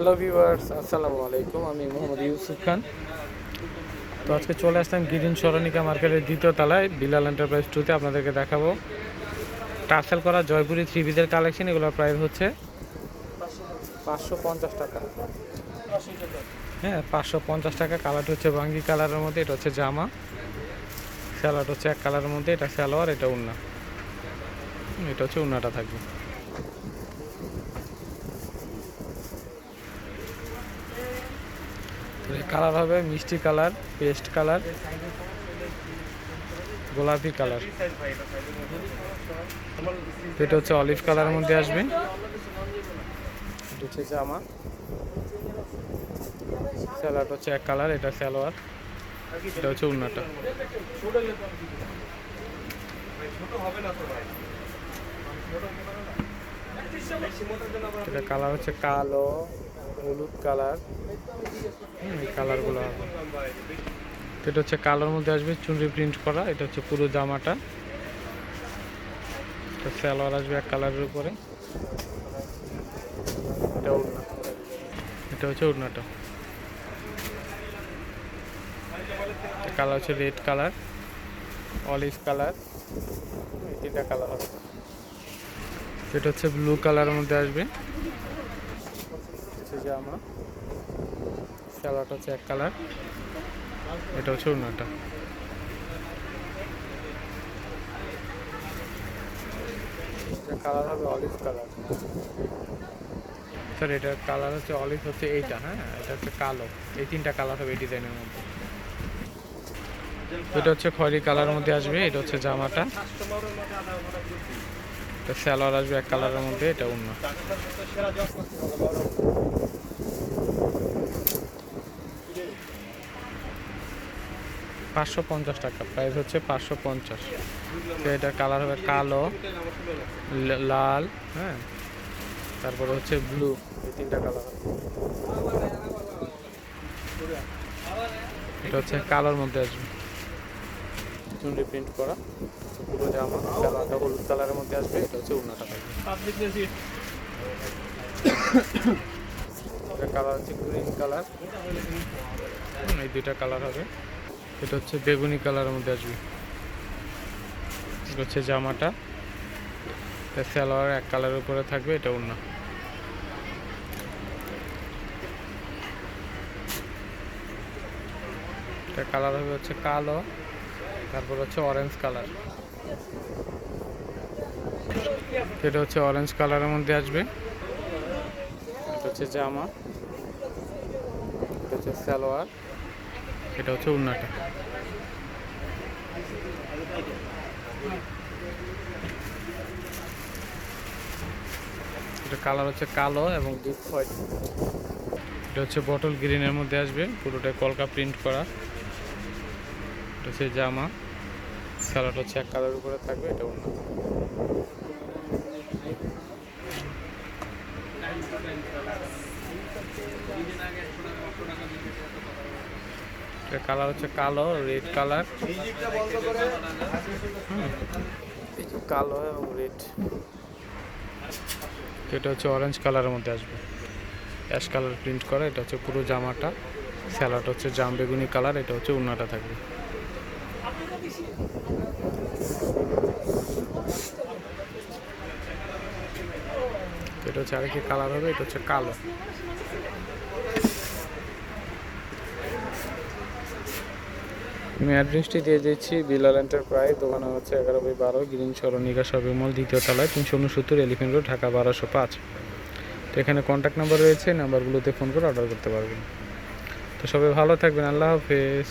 Hello viewers আসসালামু আলাইকুম, আমি মোহাম্মদ ইউসুফ খান। তো আজকে চলে আসলাম গিরিন সরণিকা মার্কেটের দ্বিতীয় তলায়, বিলাল এন্টারপ্রাইজ টুতে আপনাদেরকে দেখাবো। টার্সেল করা জয়পুরি থ্রি পিসের কালেকশন এগুলোর প্রাইস হচ্ছে পাঁচশো পঞ্চাশ টাকা। হ্যাঁ পাঁচশো পঞ্চাশ টাকা। কালারটা হচ্ছে বাঙ্গি কালারের মধ্যে, এটা হচ্ছে জামা। স্যালাড হচ্ছে এক কালারের মধ্যে, এটা স্যালোয়ার এটা উন্না। এটা হচ্ছে উন্নাটা থাকবে। কালার হবে মিষ্টি কালার, পেস্ট কালার, গোলাপি কালার। এটা হচ্ছে অলিভ কালারের মধ্যে আসবে। হচ্ছে জামা স্যালাড হচ্ছে এক কালার, এটা সালোয়ার। এটা হচ্ছে উন্নাটা। এটা কালার হচ্ছে কালো। হলুদ কালার। এই কালারগুলো এটা হচ্ছে কালোর মধ্যে আসবে, চুনরি প্রিন্ট করা। এটা হচ্ছে পুরো জামাটা। সালোয়ার আসবে এক কালারের উপরে। এটা এটা হচ্ছে ওড়নাটা। কালার হচ্ছে রেড কালার, অলিভ কালার। তিনটা কালার হবে। এটা হচ্ছে ব্লু কালারের মধ্যে আসবে। হচ্ছে জামা সালোয়ারটা হচ্ছে এক কালার এটা হচ্ছে অন্যটা কালার হবে অলিভ কালার স্যার এটার কালার হচ্ছে অলিভ হচ্ছে এইটা হ্যাঁ? এটা হচ্ছে কালো। এই তিনটা কালার হবে এই ডিজাইনের মধ্যে। এটা হচ্ছে খয়রি কালার মধ্যে আসবে এটা হচ্ছে জামাটা। এটা স্যালোয়ার আসবে এক কালারের মধ্যে, এটা অন্য। পাঁচশো পঞ্চাশ টাকা প্রাইস হচ্ছে পাঁচশো পঞ্চাশ। তো এটার কালার হবে কালো লাল হ্যাঁ। তারপরে হচ্ছে ব্লু তিনটা কালার এটা হচ্ছে কালোর মধ্যে আসবে। চুনরি প্রিন্ট করা। পুরো জামা কালারটা হলুদ কালারের মধ্যে আসবে এটা হচ্ছে উন্নাটা এটা কালার হচ্ছে গ্রিন কালার। এই দুইটা কালার হবে। এটা হচ্ছে বেগুনি কালারের মধ্যে আসবে। এটা হচ্ছে জামাটা। সালোয়ার এক কালারের উপরে থাকবে এটা অন্য এটা কালার হবে হচ্ছে কালো। তারপর হচ্ছে অরেঞ্জ কালার এটা হচ্ছে অরেঞ্জ কালারের মধ্যে আসবে। এটা হচ্ছে জামা। এটা হচ্ছে সালোয়ার। এটা হচ্ছে উন্নাটা। এটা কালার হচ্ছে কালো এবং ডিপ হোয়াইট এটা হচ্ছে বটল গ্রিনের মধ্যে আসবে। পুরোটাই কলকা প্রিন্ট করা। এটা হচ্ছে জামা। সালাড হচ্ছে এক কালার উপরে থাকবে, এটা অন্য। কালার হচ্ছে কালো রেড কালার। কালো এবং রেড এটা হচ্ছে অরেঞ্জ কালারের মধ্যে আসবে। অ্যাশ কালার প্রিন্ট করা, এটা হচ্ছে পুরো জামাটা। স্যালাড হচ্ছে জাম বেগুনি কালার, এটা হচ্ছে উন্নাটা থাকবে। এটা হচ্ছে আরেকটি কালার হবে, এটা হচ্ছে কালো। আমি অ্যাড্রেসটি দিয়ে দিচ্ছি বিলাল এন্টারপ্রাইজ দোকান হচ্ছে এগারো বাই বারো গ্রিন সরণিকা শপিং মল দ্বিতীয় তলায়, তিনশো উনসত্তর এলিফেন্ট রোড ঢাকা বারোশো পাঁচ। তো এখানে কন্ট্যাক্ট নাম্বার রয়েছে নাম্বারগুলোতে ফোন করে অর্ডার করতে পারবেন। তো সবাই ভালো থাকবেন, আল্লাহ হাফেজ।